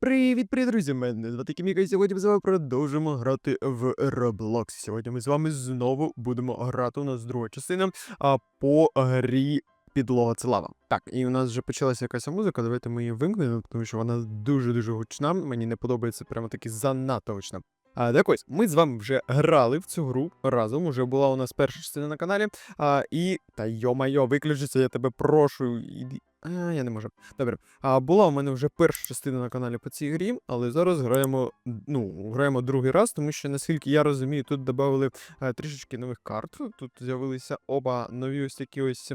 Привіт, привіт, друзі! Мене звати Кіміка, і сьогодні ми з вами продовжимо грати в Roblox. Сьогодні ми з вами знову будемо грати. У нас друга частина а, по грі Підлога це лава. Так, і у нас вже почалася якась музика. Давайте ми її вимкнемо, тому що вона дуже-дуже гучна. Мені не подобається прямо таки занадто гучна. А, так ось, ми з вами вже грали в цю гру разом. Уже була у нас перша частина на каналі. А, і. Та йо-майо, виключиться, я тебе прошу. Іди. А, я не можу. Добре. А була у мене вже перша частина на каналі по цій грі, але зараз граємо, ну, граємо другий раз, тому що, наскільки я розумію, тут додали е, трішечки нових карт. Тут з'явилися оба нові ось такі ось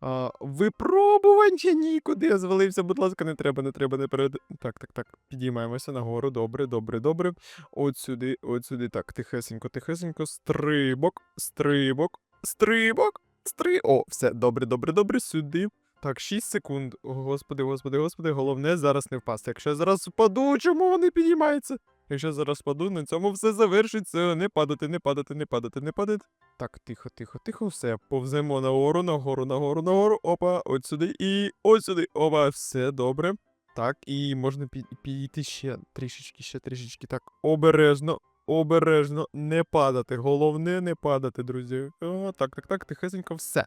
а, випробування. Нікуди я звалився, будь ласка, не треба, не треба, не перед. Так, так, так. Підіймаємося нагору. Добре, добре, добре. От сюди, от сюди. Так, тихесенько, тихесенько. Стрибок, стрибок, стрибок, стрибок. О, все, добре, добре, добре. Сюди. Так, 6 секунд. Господи, господи, господи, головне зараз не впасти. Якщо я зараз впаду, чому вони підіймаються? Якщо зараз впаду, на цьому все завершиться. Не падати, не падати, не падати, не падати. Так, тихо, тихо, тихо, все. Повземо нагору, нагору, нагору, нагору. Опа, от сюди і от сюди. Опа, все добре. Так, і можна підійти ще трішечки, ще трішечки. Так, обережно, обережно, не падати. Головне не падати, друзі. О, так, так, так, тихесенько, все.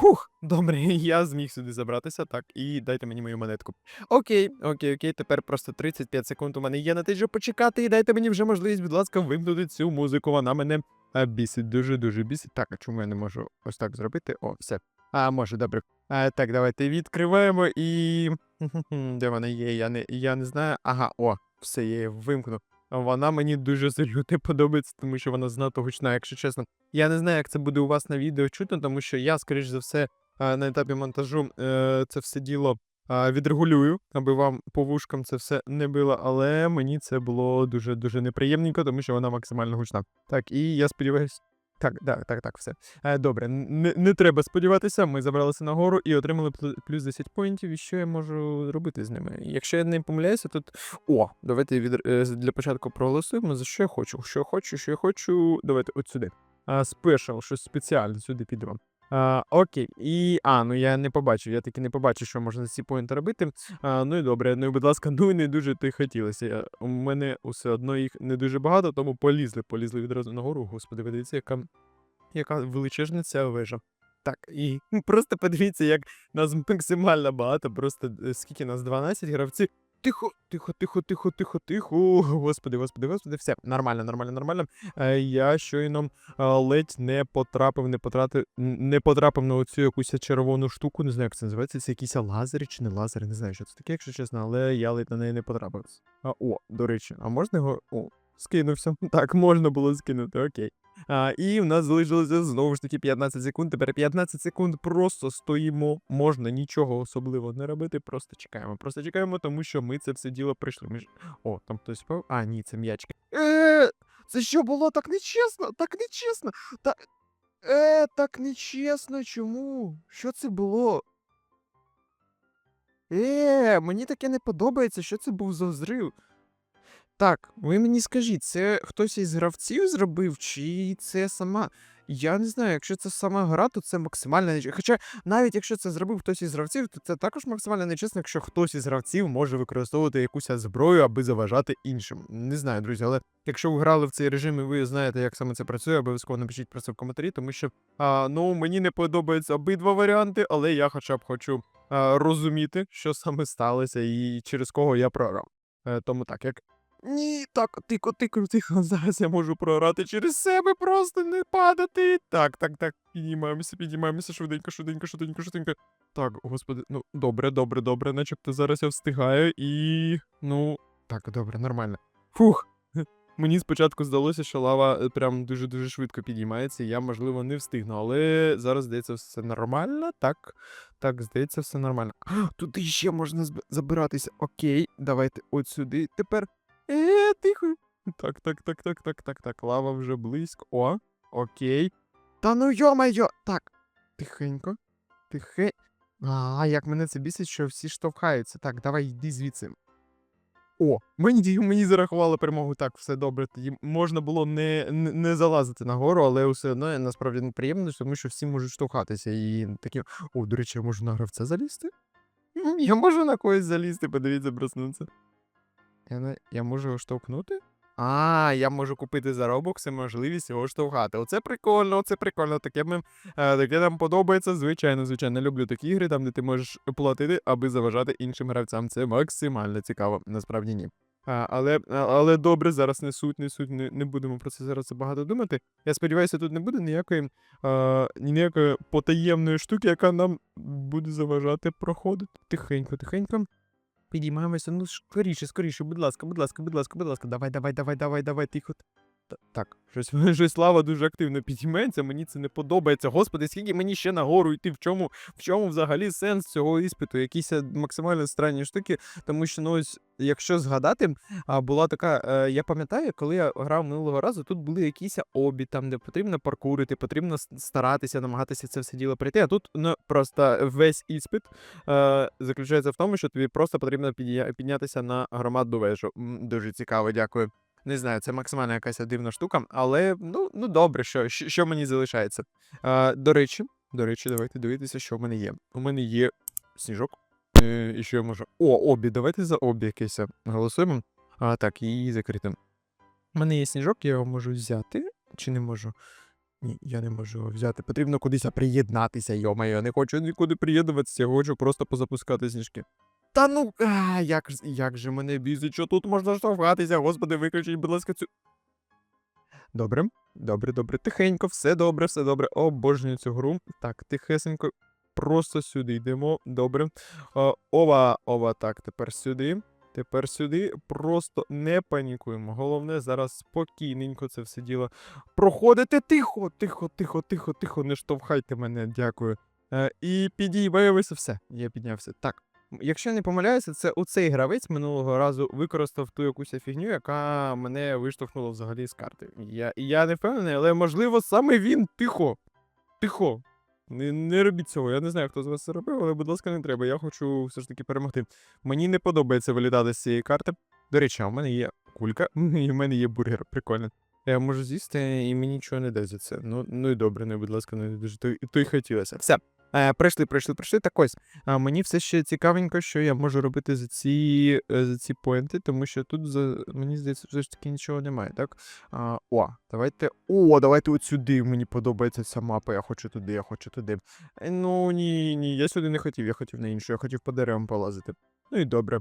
Хух, добре, я зміг сюди забратися, так, і дайте мені мою монетку. Окей, окей, окей, тепер просто 35 секунд у мене є на те, щоб почекати, і дайте мені вже можливість, будь ласка, вимкнути цю музику. Вона мене бісить, дуже-дуже бісить. Так, а чому я не можу ось так зробити? О, все. А, можу, добре. А, так, давайте відкриваємо і. Де вона є? Я не, я не знаю. Ага, о, все, я її вимкну. Вона мені дуже сильно подобається, тому що вона знато гучна, якщо чесно. Я не знаю, як це буде у вас на відео чутно, тому що я, скоріш за все, на етапі монтажу е, це все діло відрегулюю, аби вам по вушкам це все не било, але мені це було дуже дуже неприємненько, тому що вона максимально гучна. Так, і я сподіваюся. Так, так, так, так, все. Е, добре, не, не треба сподіватися. Ми забралися нагору і отримали плю- плюс 10 поінтів. І що я можу робити з ними? Якщо я не помиляюся, тут. О, давайте від... е, для початку проголосуємо, за що я хочу. Що я хочу, що я хочу. Давайте от сюди. Спешл, щось спеціальне, сюди підемо. А, окей, і. А, ну я не побачив, я таки не побачив, що можна ці поінти робити. А, ну і добре, ну і будь ласка, ну і не дуже й хотілося. Я, у мене все одно їх не дуже багато, тому полізли, полізли відразу нагору. Господи, ви дивіться, яка, яка величезна ця вежа. Так, і просто подивіться, як нас максимально багато, просто е, скільки нас 12 гравців. Тихо, тихо, тихо, тихо, тихо, тихо. Господи, господи, господи, все, нормально, нормально, нормально. Е, я щойно е, ледь не потрапив, не потратив, не потрапив на оцю якусь червону штуку, не знаю, як це називається. Це якийсь лазер чи не лазер, не знаю, що це таке, якщо чесно, але я ледь на неї не потрапив. О, до речі, а можна його. О, скинувся. Так, можна було скинути, окей. А, і в нас залишилося знову ж таки 15 секунд. Тепер 15 секунд просто стоїмо. Можна нічого особливого не робити, просто чекаємо. Просто чекаємо, тому що ми це все діло прийшли. Ми ж... О, там хтось впав. А, ні, це м'ячки. Е, це що було так нечесно? Так нечесно. Так. Е, так нечесно. Чому? Що це було? Е, мені таке не подобається, що це був за зрив. Так, ви мені скажіть, це хтось із гравців зробив, чи це сама. Я не знаю, якщо це сама гра, то це максимально нечесно. Хоча навіть якщо це зробив хтось із гравців, то це також максимально нечесно, якщо хтось із гравців може використовувати якусь зброю, аби заважати іншим. Не знаю, друзі, але якщо ви грали в цей режим і ви знаєте, як саме це працює, обов'язково напишіть про це в коментарі, тому що а, ну мені не подобаються обидва варіанти, але я хоча б хочу а, розуміти, що саме сталося і через кого я програв. Е, тому так, як ні, так, тихо, тихо, тихо. Зараз я можу програти через себе, просто не падати. Так, так, так. Підіймаємося, підіймаємося швиденько, швиденько, швиденько, швиденько. Так, господи, ну добре, добре, добре, начебто зараз я встигаю і. Ну, так, добре, нормально. Фух. Мені спочатку здалося, що лава е, прям дуже-дуже швидко підіймається, і я, можливо, не встигну, але зараз здається, все нормально. Так, так, здається, все нормально. А, Тут іще можна забиратися. Окей, давайте от сюди. Тепер. Е, тихо. Так, так, так, так, так, так, так. Лава вже близько. О, окей. Та ну йо-майо! Так. Тихенько. Тихе. А, як мене це бісить, що всі штовхаються. Так, давай йди звідси. О, мені, мені зарахували перемогу. Так, все добре. Тоді можна було не, не, залазити нагору, але все одно насправді неприємно, тому що всі можуть штовхатися. І такі. О, до речі, я можу на гравця залізти? Я можу на когось залізти, подивіться, проснуться. Я, не... я можу його штовхнути? А, я можу купити за робокси можливість його штовхати. Оце прикольно, оце прикольно. Таке, е, таке нам подобається. Звичайно, звичайно, люблю такі ігри, там, де ти можеш платити, аби заважати іншим гравцям. Це максимально цікаво, насправді ні. А, але, але добре, зараз не суть, не суть, не, не будемо про це зараз багато думати. Я сподіваюся, тут не буде ніякої, а, ніякої потаємної штуки, яка нам буде заважати проходити. Тихенько, тихенько. Підіймаємося, ну скоріше, скоріше, будь ласка, будь ласка, будь ласка, будь ласка, давай, давай, давай, давай, давай, тихо. Та- Так, щось, щось лава дуже активно підійметься, мені це не подобається. Господи, скільки мені ще нагору йти, в чому, в чому взагалі сенс цього іспиту? Якісь е, максимально странні штуки, тому що, ну ось, якщо згадати, була така, е, я пам'ятаю, коли я грав минулого разу, тут були якісь обі, там, де потрібно паркурити, потрібно старатися, намагатися це все діло пройти. А тут ну, просто весь іспит е, заключається в тому, що тобі просто потрібно піднятися на громадну вежу. Дуже цікаво, дякую. Не знаю, це максимально якась дивна штука, але ну, ну добре, що, що, мені залишається. Е, до речі, до речі, давайте дивитися, що в мене є. У мене є сніжок. Е, і що я можу. О, обі, давайте за обі якесь е, голосуємо. А, так, її закрити. У мене є сніжок, я його можу взяти. Чи не можу? Ні, я не можу його взяти. Потрібно кудись приєднатися, йомаю. Я не хочу нікуди приєднуватися, я хочу просто позапускати сніжки. Та ну, а, як, як же мене бісить, що тут можна штовхатися, господи, виключіть, будь ласка, цю. Добре, добре, добре, тихенько, все добре, все добре. Обожнюю цю гру. Так, тихесенько, просто сюди йдемо. Добре. Ова, ова, так, тепер сюди. Тепер сюди. Просто не панікуємо. Головне зараз спокійненько це все діло проходити. Тихо, тихо, тихо, тихо, тихо, не штовхайте мене, дякую. Е, і підіймаємося, все. Я піднявся. Так. Якщо не помиляюся, це оцей гравець минулого разу використав ту якусь фігню, яка мене виштовхнула взагалі з карти. Я, я не впевнений, але можливо саме він. Тихо. Тихо. Не, не робіть цього. Я не знаю, хто з вас це робив, але, будь ласка, не треба. Я хочу все ж таки перемогти. Мені не подобається вилітати з цієї карти. До речі, в мене є кулька, і в мене є бургер. Прикольно. Я можу з'їсти, і мені нічого не дасть за це. Ну, ну і добре, ну, і, будь ласка, ну дуже то, то й хотілося. Все. Е, прийшли, прийшли, прийшли. Так ось. Мені все ще цікавенько, що я можу робити за ці, е, за ці поінти, тому що тут за, мені здається, все ж таки нічого немає, так? О, давайте. О, давайте от сюди. Мені подобається ця мапа. Я хочу туди, я хочу туди. Е, Ну ні, ні, я сюди не хотів, я хотів на іншу, я хотів по деревам полазити. Ну і добре.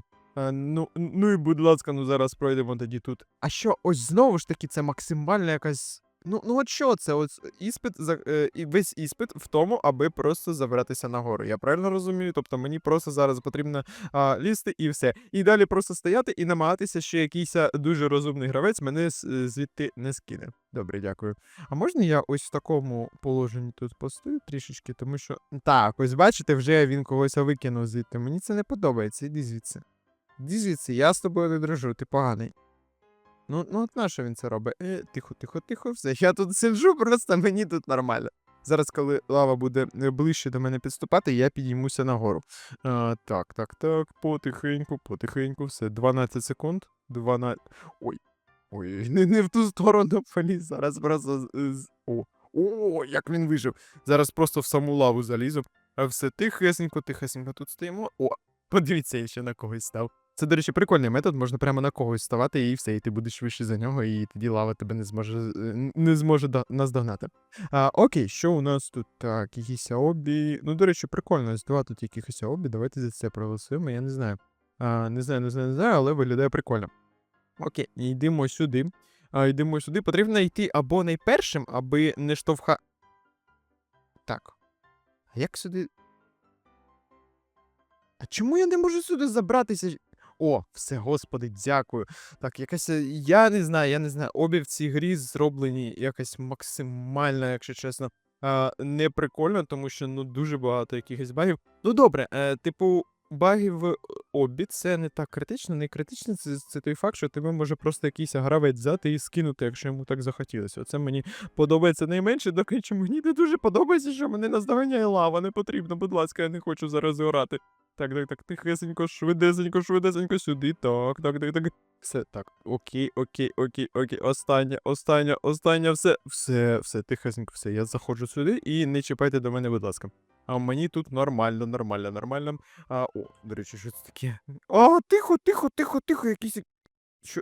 Ну, ну і будь ласка, ну зараз пройдемо тоді тут. А що, ось знову ж таки, це максимальна якась. Ну, ну от що це? Ось іспит е, і весь іспит в тому, аби просто забратися нагору. Я правильно розумію? Тобто мені просто зараз потрібно а, лізти і все. І далі просто стояти і намагатися, що якийсь дуже розумний гравець мене е, звідти не скине. Добре, дякую. А можна я ось в такому положенні тут постою трішечки, тому що. Так, ось бачите, вже він когось викинув звідти. Мені це не подобається. Іди звідси. Іди звідси, я з тобою не дружу, ти поганий. Ну, ну от нащо він це робить? Е, тихо, тихо, тихо, все. Я тут сиджу, просто мені тут нормально. Зараз, коли лава буде е, ближче до мене підступати, я підіймуся нагору. А, так, так, так, потихеньку, потихеньку, все. 12 секунд. 12. Ой. Ой, не, не в ту сторону поліз. Зараз просто. О, о, як він вижив. Зараз просто в саму лаву залізу. А все тихесенько, тихесенько тут стоїмо. О, подивіться, я ще на когось став. Це, до речі, прикольний метод, можна прямо на когось ставати і все, і ти будеш вище за нього, і тоді лава тебе не зможе не зможе наздогнати. А, окей, що у нас тут? Так, якісь обі. Ну, до речі, прикольно, ось два тут якихось обі. Давайте за це проголосуємо, я не знаю. А, не знаю, не знаю, не знаю, але виглядає прикольно. Окей, йдемо сюди. А, йдемо сюди. Потрібно йти або найпершим, аби не штовха. Так. А як сюди. А чому я не можу сюди забратися? О, все, господи, дякую. Так, якась. е, Я не знаю, я не знаю. Обі в цій грі зроблені якось максимально, якщо чесно, не прикольно, тому що ну дуже багато якихось багів. Ну добре, е, типу, баги в обі це не так критично. Найкритичне це, це той факт, що тебе може просто якийсь гравець взяти і скинути, якщо йому так захотілося. Оце мені подобається найменше, до речі, мені не дуже подобається, що мене наздоганяє лава. Не потрібно, будь ласка, я не хочу зараз грати. Так, так, так, тихесенько, швидесенько, швидесенько сюди. Так, так, так, так. Все, так. Окей, окей, окей, окей. Останнє, останнє, останнє, все, все, все, тихесенько, все. Я заходжу сюди і не чіпайте до мене, будь ласка. А мені тут нормально, нормально, нормально. А, о, до речі, що це таке? О, тихо, тихо, тихо, тихо, якийсь Що?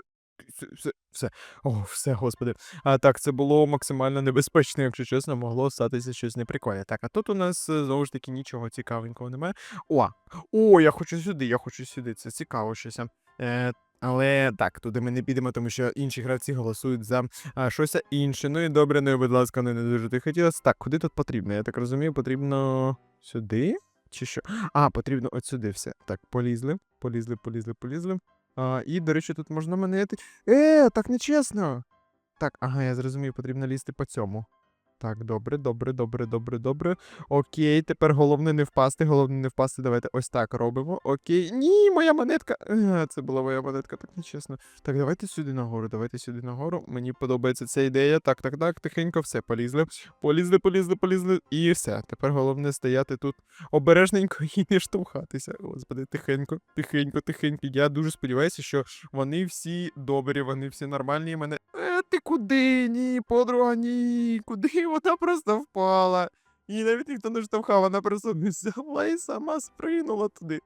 Все, все. О, все, господи. А так, це було максимально небезпечно, якщо чесно, могло статися щось неприкольне. Так, а тут у нас е, знову ж таки нічого цікавенького немає. О, о, я хочу сюди, я хочу сюди. Це цікаво щось. Е, але так, туди ми не підемо, тому що інші гравці голосують за а, щось інше. Ну і добре, ну і будь ласка, не, не дуже ти хотілося. Так, куди тут потрібно? Я так розумію, потрібно сюди? Чи що? А, потрібно от сюди все. Так, полізли, полізли, полізли, полізли. А, і, до речі, тут можна мене. Е, так нечесно. Так, ага, я зрозумів, потрібно лізти по цьому. Так, добре, добре, добре, добре, добре. Окей, тепер головне не впасти, головне не впасти. Давайте ось так робимо. Окей. Ні, моя монетка. Це була моя монетка, так нечесно. Так, давайте сюди нагору, давайте сюди нагору. Мені подобається ця ідея. Так, так, так, тихенько, все, полізли. Полізли, полізли, полізли. І все. Тепер головне стояти тут обережненько і не штовхатися. Господи, тихенько, тихенько, тихенько. Я дуже сподіваюся, що вони всі добрі, вони всі нормальні. І мене. Ти куди? Ні, подруга, ні. Куди вона просто впала? І навіть ніхто не штовхав, вона просто не взяла і сама спринула туди.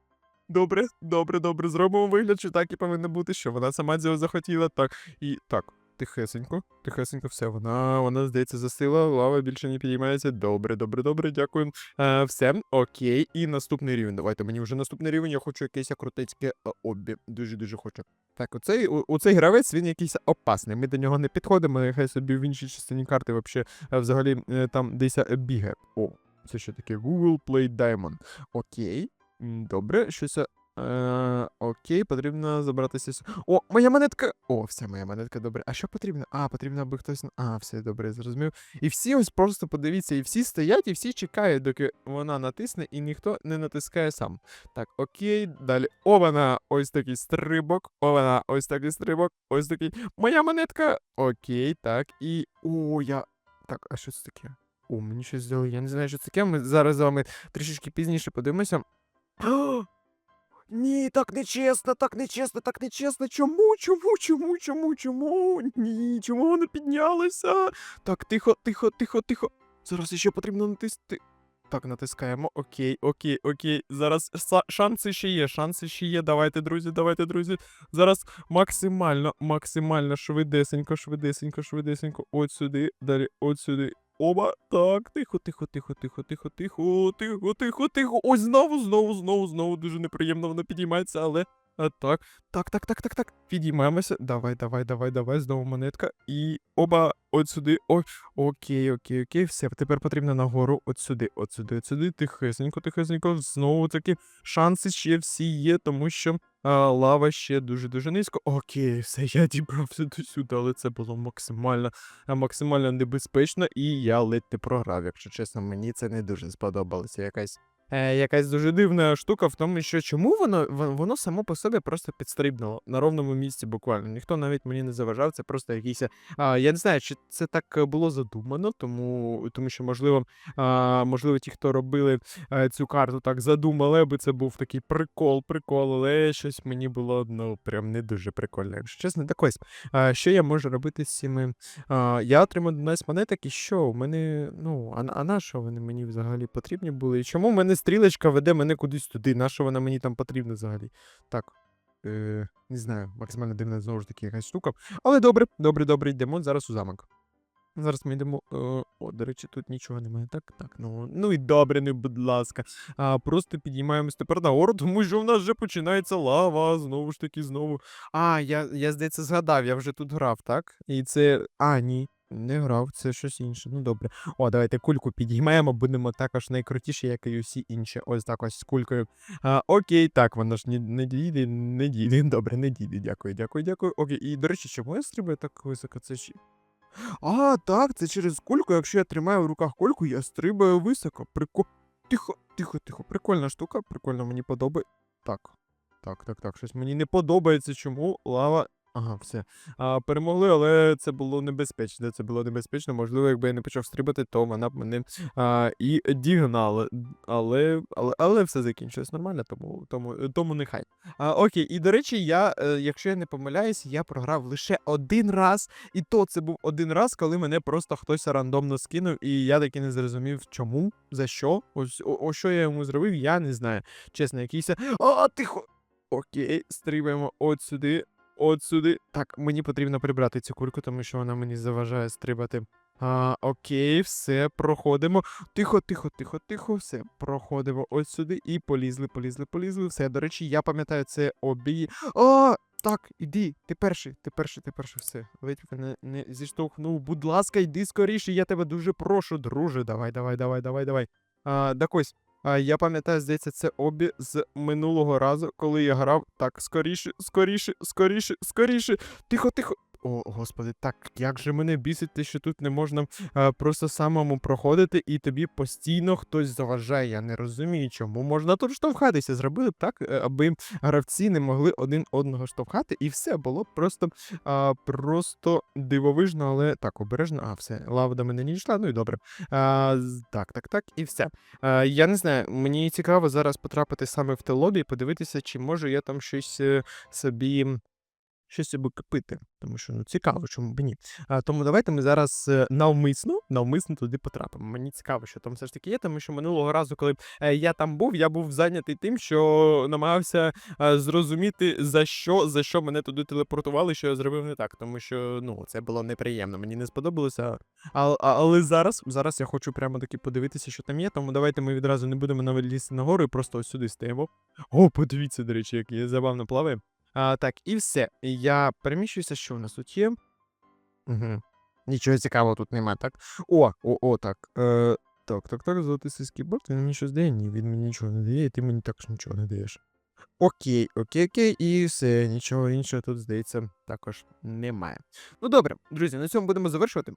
Добре, добре, добре. Зробимо вигляд, що так і повинно бути, що вона сама цього захотіла. Так. І так, тихесенько, тихесенько, все, вона, вона здається, засила, лава більше не підіймається. Добре, добре, добре, дякую. Е, все, окей. І наступний рівень. Давайте мені вже наступний рівень, я хочу якесь крутецьке е, обі. Дуже-дуже хочу. Так, оцей, оцей гравець, він якийсь опасний. Ми до нього не підходимо, нехай собі в іншій частині карти е, взагалі е, там десь бігає. О, це що таке? Google Play Diamond. Окей. Добре, щось. Е, окей, потрібно забратися. О, моя монетка! О, все, моя монетка, добре. А що потрібно? А, потрібно, аби хтось. А, все, добре, зрозумів. І всі ось просто подивіться, і всі стоять, і всі чекають, доки вона натисне, і ніхто не натискає сам. Так, окей, далі. О, вона, ось такий стрибок. О, вона, ось такий стрибок, ось такий. Моя монетка. Окей, так. І. О, я. Так, а що це таке? О, мені щось здали. Я не знаю, що це таке. Ми зараз з вами трішечки пізніше подивимося. Ні, так нечесно, так нечесно, так нечесно. Чому? Чому? Чому? Чому? Чому? Ні, чому вона піднялася? Так, тихо, тихо, тихо, тихо. Зараз ще потрібно натисти. Так, натискаємо. Окей, окей, окей. Зараз шанси ще є, шанси ще є. Давайте, друзі, давайте, друзі. Зараз максимально, максимально швидесенько, швидесенько, швидесенько. От сюди, далі, от сюди. Оба. Так, тихо, тихо, тихо, тихо, тихо, тихо, тихо, тихо, тихо. Ось знову, знову, знову, знову дуже неприємно воно підіймається, але. А, так, так, так, так, так, так. Підіймаємося. Давай, давай, давай, давай. Знову монетка. І оба от сюди. О, окей, окей, окей. Все, тепер потрібно нагору. От сюди, от сюди, от сюди. Тихесенько, тихесенько. Знову таки шанси ще всі є, тому що а, лава ще дуже-дуже низько. Окей, все, я дібрався до сюди, але це було максимально, максимально небезпечно, і я ледь не програв. Якщо чесно, мені це не дуже сподобалося. Якась. Е, якась дуже дивна штука в тому, що чому воно, воно само по собі просто підстрибнуло на ровному місці буквально. Ніхто навіть мені не заважав, це просто якийсь. Я не знаю, чи це так е, було задумано, тому, тому що, можливо, можливо, ті, хто робили е, цю карту, так задумали, аби це був такий прикол, прикол, але щось мені було ну прям не дуже прикольно, якщо чесно. Так ось, що я можу робити з цими? Я отримав 12 монеток, і що? У мене, ну, а, а на що вони мені взагалі потрібні були? І чому мене стрілочка веде мене кудись туди? На що вона мені там потрібна взагалі? Так. Е, не знаю, максимально дивна знову ж таки якась штука. Але добре, добре, добре, йдемо зараз у замок. Зараз ми йдемо. Е, о, до речі, тут нічого немає. Так, так, ну. Ну і добре, ну, будь ласка. А, просто підіймаємось тепер нагору, тому що в нас вже починається лава. Знову ж таки, знову. А, я, я здається, згадав, я вже тут грав, так? І це. А, ні. Не грав, це щось інше. Ну добре. О, давайте кульку підіймаємо, будемо також найкрутіші, як і усі інші. Ось так ось з кулькою. А, окей, так, воно ж не, не дійде, не дійде. Добре, не дійде. Дякую, дякую, дякую. Окей, і до речі, чому я стрибаю так високо? Це ще. А, так, це через кульку. Якщо я тримаю в руках кульку, я стрибаю високо. Прико... Тихо, тихо, тихо. Прикольна штука, прикольно, мені подобається. Так. Так, так, так, щось мені не подобається, чому лава. Ага, все. А, перемогли, але це було небезпечно. Це було небезпечно. Можливо, якби я не почав стрибати, то вона б мене а, і дігнала. Але, але, але все закінчилось нормально, тому, тому, тому нехай. А, окей, і до речі, я, е, якщо я не помиляюсь, я програв лише один раз. І то це був один раз, коли мене просто хтось рандомно скинув, і я таки не зрозумів, чому, за що. Ось о, о, що я йому зробив, я не знаю. Чесно, якийсь. А, тихо! Окей, стрибаємо от сюди. От сюди. Так, мені потрібно прибрати цю кульку, тому що вона мені заважає стрибати. А, окей, все, проходимо. Тихо, тихо, тихо, тихо, все, проходимо ось сюди і полізли, полізли, полізли. Все, до речі, я пам'ятаю це обій. О, так, іди, ти перший, ти перший, ти перший, все. Ледь мене не зіштовхнув. Будь ласка, йди скоріше, я тебе дуже прошу, друже. Давай, давай, давай, давай, давай. А, так ось. Я пам'ятаю, здається, це обі з минулого разу, коли я грав. Так, скоріше, скоріше, скоріше, скоріше. Тихо, тихо. О, господи, так як же мене бісить, те, що тут не можна а, просто самому проходити, і тобі постійно хтось заважає. Я не розумію, чому можна тут штовхатися. Зробили б так, е, аби гравці не могли один одного штовхати, і все було б просто, а, просто дивовижно, але так, обережно. А, все, лава до мене не йшла, ну і добре. З- так, так, так, і все. А, я не знаю, мені цікаво зараз потрапити саме в те лобі і подивитися, чи можу я там щось е, собі. Щось собі купити, тому що ну цікаво, чому б ні. А, тому давайте ми зараз е, навмисно, навмисно туди потрапимо. Мені цікаво, що там все ж таки є, тому що минулого разу, коли е, я там був, я був зайнятий тим, що намагався е, зрозуміти за що, за що мене туди телепортували, що я зробив не так, тому що ну це було неприємно. Мені не сподобалося. А, але зараз, зараз я хочу прямо таки подивитися, що там є. Тому давайте ми відразу не будемо навіть лізти нагору і просто ось сюди стоїмо. О, подивіться, до речі, як я забавно плаваю. А, так, і все. Я переміщуюся, що в нас тут є. Угу. Нічого цікавого тут немає, так? О, о, о, так. Е, так, так, так, золотий скіборд, він мені щось дає? Ні, він мені нічого не дає, і ти мені також нічого не даєш. Окей, окей, окей, і все, нічого іншого тут, здається, також немає. Ну добре, друзі, на цьому будемо завершувати.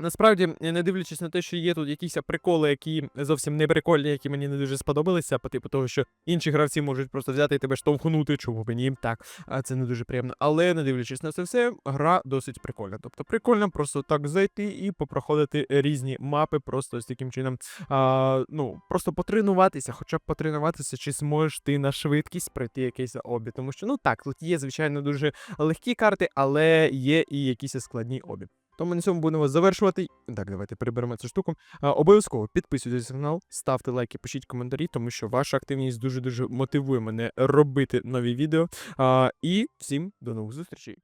Насправді, не дивлячись на те, що є тут якісь приколи, які зовсім не прикольні, які мені не дуже сподобалися, по типу того, що інші гравці можуть просто взяти і тебе штовхнути, чому б ні, так, а це не дуже приємно. Але не дивлячись на це все, гра досить прикольна. Тобто прикольно просто так зайти і попроходити різні мапи, просто з таким чином, а, ну, просто потренуватися, хоча б потренуватися, чи зможеш ти на швидкість пройти якийсь обі. Тому що, ну так, тут є, звичайно, дуже легкі карти, але є і якісь складні обі. Тому на цьому будемо завершувати. Так, давайте приберемо цю штуку. Обов'язково підписуйтесь на канал, ставте лайки, пишіть коментарі, тому що ваша активність дуже дуже мотивує мене робити нові відео. А, і всім до нових зустрічей.